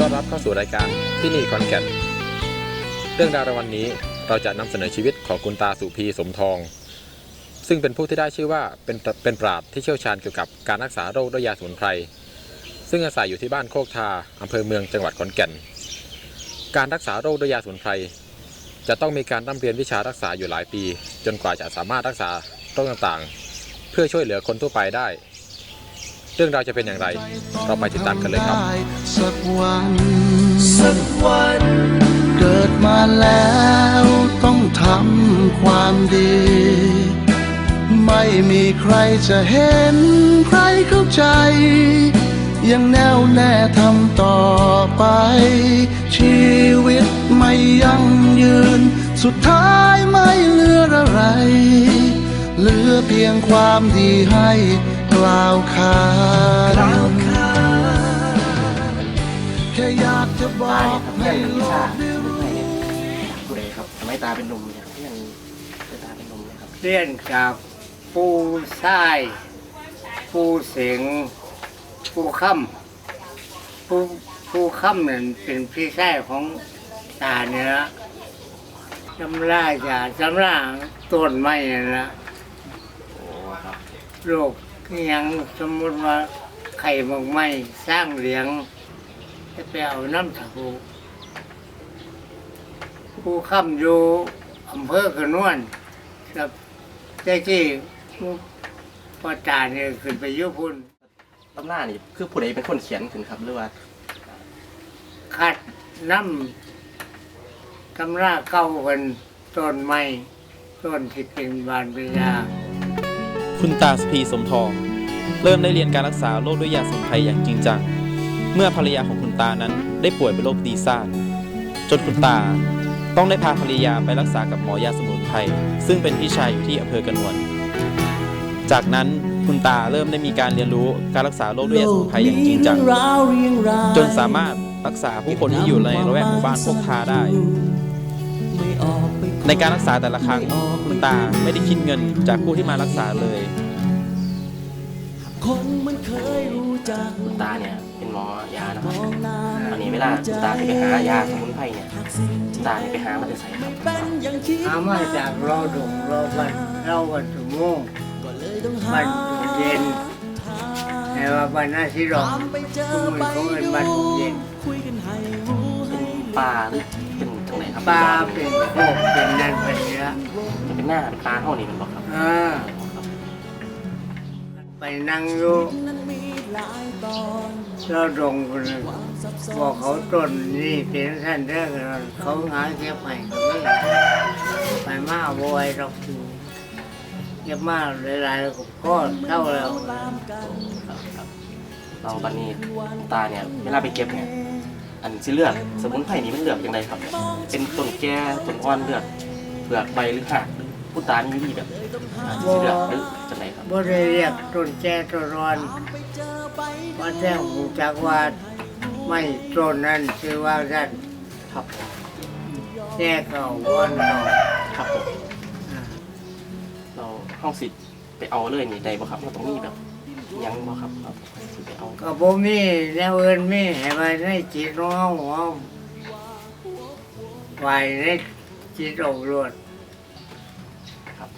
ต้อนรับเข้าสู่รายการที่นี่คอนแก่นเรื่องราวในวันนี้เราจะนำเสนอชีวิตของคุณตาสุพีสมทอง ซึ่งเป็นผู้ที่ได้ชื่อว่าเป็นเป็นปราชญ์ที่เชี่ยวชาญเกี่ยวกับการรักษาโรคด้วยยาสมุนไพรซึ่งอาศัยอยู่ที่บ้านโคกทาอำเภอเมืองจังหวัดขอนแก่น การรักษาโรคด้วยยาสมุนไพรจะต้องมีการร่ำเรียนวิชารักษาอยู่หลายปี จนกว่าจะสามารถรักษาโรคต่างๆ เพื่อช่วยเหลือคนทั่วไปได้ เรื่องราวจะเป็นอย่างไร เราไปติดตามกันเลยครับ สักวัน สักวัน เกิดมาแล้วต้องทำความดี ไม่มีใครจะเห็น ใครเข้าใจ ยังแน่วแน่ทำต่อไป ชีวิตไม่ยั่งยืน สุดท้ายไม่เหลืออะไร เหลือเพียงความดีให้กล่าวขานแค่อยากจะบอตากเนี่ยครับให้เรียนโลวิชากได้สมุนรู้ไพรเนี่ยผู้ใดครับทำไมตาเป็นหนุ่มเนี่ยเรียนเรียนตาเป็นหนุ่มเนะครับเรียนจากปูทรายปูเสียงปูค่ำปูปูค่ำนั่นเป็นพี่ชายของตาเนี่ยละจำราจาจำราต้นไม้นั่นละโอ้ครับ โรคอิหยังสมมติว่าไข่หมกไม้สร้างเหลียงจะไปเอาน้ำถูปูค่ำอยู่อำเภอกระนวนกับเจ้าที่พ่อตาเนี่ยขึ้นไปอยุพุ่นตำรานี่คือผู้ใดเป็นคนเขียนถึงครับหรือว่าคัดน้ำตำราเก้ากันต้นไม้ต้นที่เป็นบานเป็นยา คุณตาสพีสมทอง เริ่มได้เรียนการรักษาโรคด้วยยาสมุนไพรอย่างจริงจัง เมื่อภรรยาของคุณตานั้นได้ป่วยเป็นโรคดีซ่านจนคุณตาต้องได้พาภรรยาไปรักษากับหมอยาสมุนไพรซึ่งเป็นพี่ชายอยู่ที่อำเภอกระนวน จากนั้นคุณตาเริ่มได้มีการเรียนรู้การรักษาโรคด้วยยาสมุนไพรอย่างจริงจัง จนสามารถรักษาผู้คนที่อยู่ในละแวกหมู่บ้านพวกทาได้ ในการรักษาแต่ละครั้งคุณตาไม่ได้คิดเงินจากผู้ที่มารักษาเลยคนมันเคยรู้จักคุณตาเนี่ยเป็นหมอยานะครับอันนี้เวลาคุณตาจะไปหายาสมุนไพรเนี่ยคุณตาเนี่ยไปหามาจะใส่ครับเป็นอย่างคิดหามาจากรอดงรอบันเราวันถุงโมงก็เลยต้องหาบันถุงเย็นแต่ว่าบันนาสิรอกตามไปเจอทุกไปมือเขาเป็นดูบันถุงเย็นคุยกันให้รู้เป็ให้นปลาหรือเป็นตรง ไหนครับปลาเป็นโคกเป็นนั่นเป็นเนื้อจะเป็นหน้าเป็นปลาเท่านี้เป็นบอกครับอ่าไปนั่งอยู่นั้นมีหลายตอนเราดงคนหนึ่งซับซ้บออกนเขาต้นนี่เป็นท่านเด้อเขาหาเก็บให้ก็ไม่ไปมาบอยดอกอยู่เก็บมาหลายๆก็ก็เท่าแล้วตามกันครับครับเราบันนี้คุณตาเนี่ยเวลาไปเก็บเนี่ย อันสิเลือกสมุนไพรนี่มันเลือกยังไงครับ เป็นต้นแก่ต้นอ่อนเลือกเปลือกใบหรือหักหรือคุณตามีวิธีแบบอ่าสิเลือกหรือจังไหนครับบ่ได้เรียกต้นแก่ต้นร้อนไปเจอไปมาแจ้งหูจักว่าไม่ต้นนั้นชื่อว่าท่านครับแก่เก่าว่อนเก่าครับผมอ่าเราห้องสิไปเอาเลยนี่ได้บ่ครับเราต้องมีแบบหยังบ่ครับ ก็บ่มีแนวอื่นมีให้ไว้ในจิตของเฮาเฮาไว้ในจิตอกรวดครับ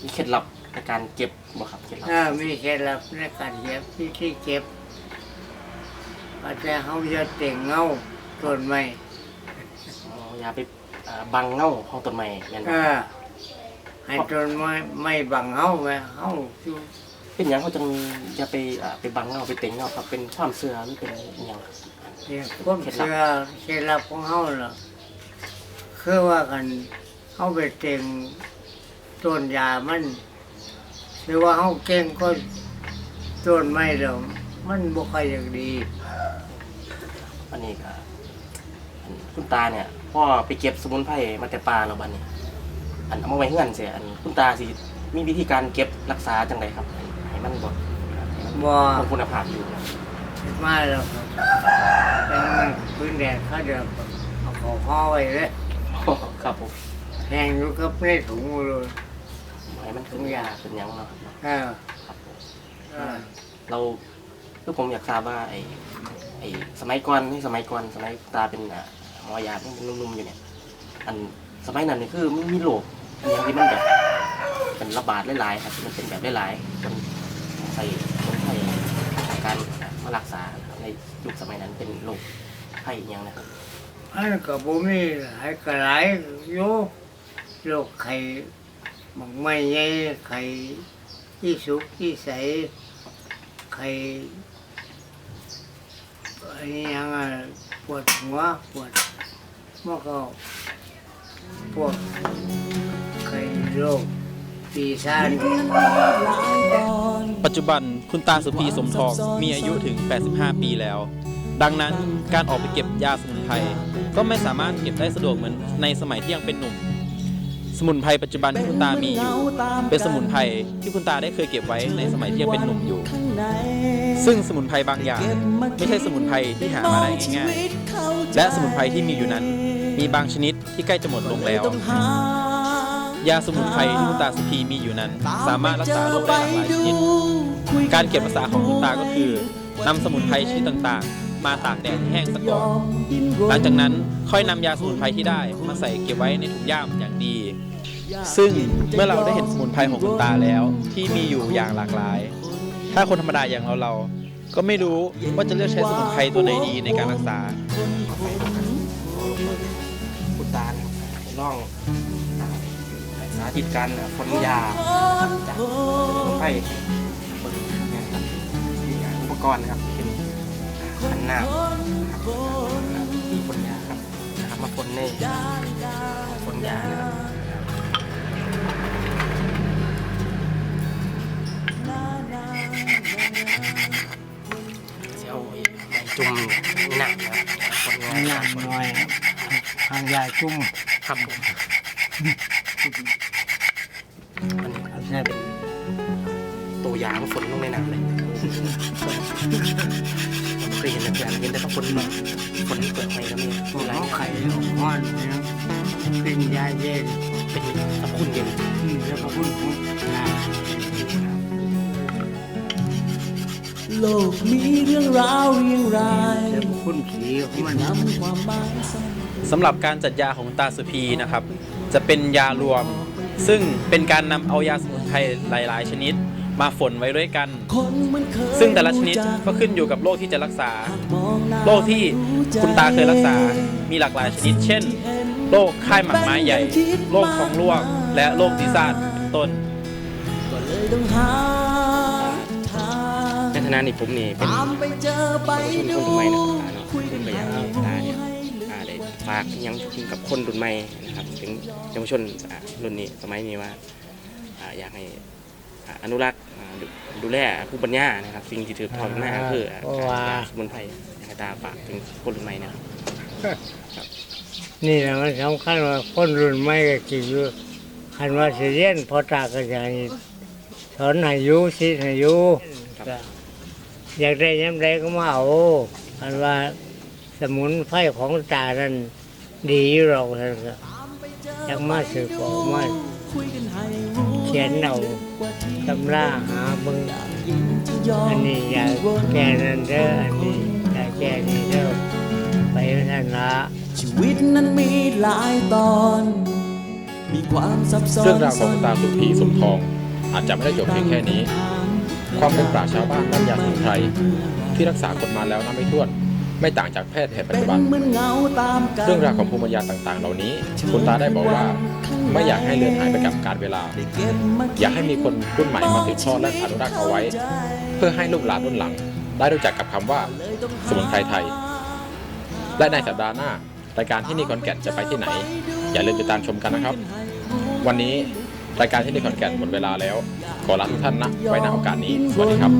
มีเคล็ดลับในการเก็บบ่ครับเคล็ดลับถ้ามีเคล็ดลับในการเก็บที่ที่เก็บก็จะเฮาจะเต่งเงาต้นไม้อ๋ออย่าไปอ่าบังเงาของต้นไม้แม่นบ่เออให้ต้นไม้ไม่บังเฮาไว้เฮาอยู่ เป็นหยังเขาจึงอย่าไปอ่าไปบังเงาไปเต็งเงาครับเป็นความเชื่อหรือเป็นอิหยังครับ เนี่ยความเชื่อเคล็ดลับของเฮาล่ะคือว่ากันเฮาไปเต่งต้นยามันหรือว่าเฮาเก่งก็ต้นไม้แล้วมันบ่ค่อยอยากดีอันนี้ก็อันคุณตาเนี่ยพ่อไปเก็บสมุนไพรมาแต่ป่าแล้วบัดนี้ อันเอามาไว้เฮือนเสียอันคุณตาสิมีวิธีการเก็บรักษาจังไดครับให้มันบ่ ให้มันบ่คงคุณภาพอยู่นะมาแล้วครับแต่มันพื้นแดดเขาเดี๋ยวเอาของห่อไว้เลยครับผมแห้งอยู่กับในถุงเลยให้มันเป็นยาเป็นหยังเนาะเออครับผมเออเราคือผมอยากทราบว่าไอ้ไอ้สมัยก่อนนี่สมัยก่อนสมัยตาเป็นอ่าหมอยาเป็นหนุ่มๆอยู่เนี่ยอันสมัยนั้นนี่คือมันมีโรคอหย่างที่มันแบบเป็นระบาดหลายๆครับมันเป็นแบบหลายๆจนใส่คนไข้การมารักษาในยุคสมัยนั้นเป็นโรคไข้ยังนะครับอันก็บ่มีหลายก็หลายอยู่โรคไข้บักไม่ใหญ่ไข้ที่สุกที่ใสไข้อันนี้ยังปวดหัวปวดมันก็พวกไข้โรค ปัจจุบันคุณตาสุพีสมทองมีอายุถึง 85 ปีแล้ว ดังนั้นการออกไปเก็บยาสมุนไพรก็ไม่สามารถเก็บได้สะดวกเหมือนในสมัยที่ยังเป็นหนุ่ม สมุนไพรปัจจุบันที่คุณตามีอยู่ เป็นสมุนไพรที่คุณตาได้เคยเก็บไว้ในสมัยที่ยังเป็นหนุ่มอยู่ ซึ่งสมุนไพรบางอย่างไม่ใช่สมุนไพรที่หามาได้ง่ายๆและสมุนไพรที่มีอยู่นั้น มีบางชนิดที่ใกล้จะหมดลงแล้ว ยาสมุนไพรที่คุณตาสุพีมีอยู่นั้น สามารถรักษาโรคได้หลากหลายชนิดการเก็บรักษาของคุณตาก็คือนำสมุนไพรชนิดต่างๆ มาตากแดดให้แห้งซะก่อนหลังจากนั้นค่อยนำยาสมุนไพรที่ได้มาใส่เก็บไว้ในถุงย่ามอย่างดี ซึ่งเมื่อเราได้เห็นสมุนไพรของคุณตาแล้วที่มีอยู่อย่างหลากหลาย ถ้าคนธรรมดาอย่างเราเราก็ไม่รู้ว่าจะเลือกใช้สมุนไพรตัวไหนดีในการรักษาคุณตาเนี่ยลอง สาธิตการพ่นยาจากสมุนไพรเปิดเนี่ยครับมีอุปกรณ์นะครับเป็นขันน้ำนะครับมีพ่นยาครับนะครับมาพ่นในพ่นยานะครับเอ้ไม้จุ่มหนักนะครับพ่นยาหนักหน่อยทางยาจุ่มครับผม อันนี้ครับใช่เป็นตัวยางฝนลงในน้ำเลยเคยเห็นแต่อย่างเห็นแต่ต้องฝนลงฝนเปิดไฟแล้วมีพวมีกหลายเขาอย่างไข่ห้อนเนี่ยเป็นยาเย็นเป็นตะคุ่นเย็นอืมแล้วก็พุ่งพุ่งนะโลกมีเรื่องราวเรียงรายแล้วก็พุ่นขีของมันนำความหมายสสำหรับการจัดยาของคุณตาสุพีนะครับ จะเป็นยารวม ซึ่งเป็นการนำเอายาสมุนไพรหลาย ๆ ชนิด มาฝนไว้ด้วยกันคนมันเคยซึ่งแต่ละชนิดก็ขึ้นอยู่กับโรคที่จะรักษามองหน้าโรคที่คุณตาเคยรักษา มีหลากหลายชนิด เช่น โรคไข้หมักไม้ใหญ่ โรคท้องร่วง และโรคดีซาดเป็นต้นก็เลยต้องหาทางในฐานะนี่ผมนี่เป็นตามไปเจอไปคนดูรุ่นใหม่นะครับคุยคุกัณนก็ให้อยากให้รู้ตาเนี่ยให้ลึกอ่าได้ ฝากอิหยังถึงกับคนรุ่นใหม่นะครับถึงเยาวชนอ่ารุ่นนี้สมัยนี้ว่าอ่าอยากให้อ่าอนุรักษ์อ่าดูดูแลผู้ปัญญานะครับ สิ่งที่ถือทอดมาก็คืออ่าการยาสมุนไพรอยากให้ตาฝากถึงคนรุ่นใหม่นะครับนี่แหละมันสำคัญว่าคนรุ่นใหม่ก็กี่อยู่คันว่าสิเรียนพอตาก็จะให้สอนให้อยู่สิให้อยู่ครับก็อยากได้ย้ำใดก็มาเอาคันว่า สมุนไพรของตานั้นดีอยู่หรอกท่านก็อยากมาสืบออกมาคุยกันให้รู้เขียนเอาว่าที่ตำราหาเบิ่งยินจะยอมอันนี้อยากแก้นั่นเด้ออันนี้อยากแก้นี่เด้อไปนั่นละชีวิตนั้นมีหลายตอนมีความซับซ้อนเรื่องราวของคุณตาสุพีสมทอง อาจจะไม่ได้จบเพียงแค่นี้ ความเป็นปราชญ์ชาวบ้านด้านยาสมุนไพรที่รักษาคนมาแล้วนับไม่ถ้วน ไม่ต่างจากแพทย์แผนปัจเป็จุนบันเหมือนเงาตามกัน เรื่องราวของภูมิปัญญาต่างๆ เหล่านี้ คุณตาได้บอกว่า ไม่อยากให้เลือนหายไปกับการเวลาได้เก็บมอยากให้มีคนรุ่นใหม่มาสืบทอดและอนุรักษ์เอาไว้ เพื่อให้ลูกหลานรุ่นหลัง ได้รู้จักกับคำว่า สมุนไพรไทย และในสัปดาห์หน้ารายการที่นี่คอนแก่นจะไปที่ไหน อย่าลืมติดตามชมกันนะครับ วันนี้รายการที่นี่ขอนแก่นหมดเวลาแล้ว ขอลาทุกท่านนะไว้ในโอกาสนี้สวัสดีครับ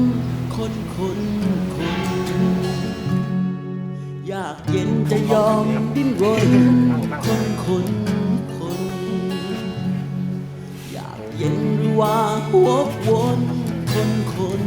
ากเย็นจะยอมดิ้นรนคนคนคน อยากเย็นหรือว่าหัววนคนคน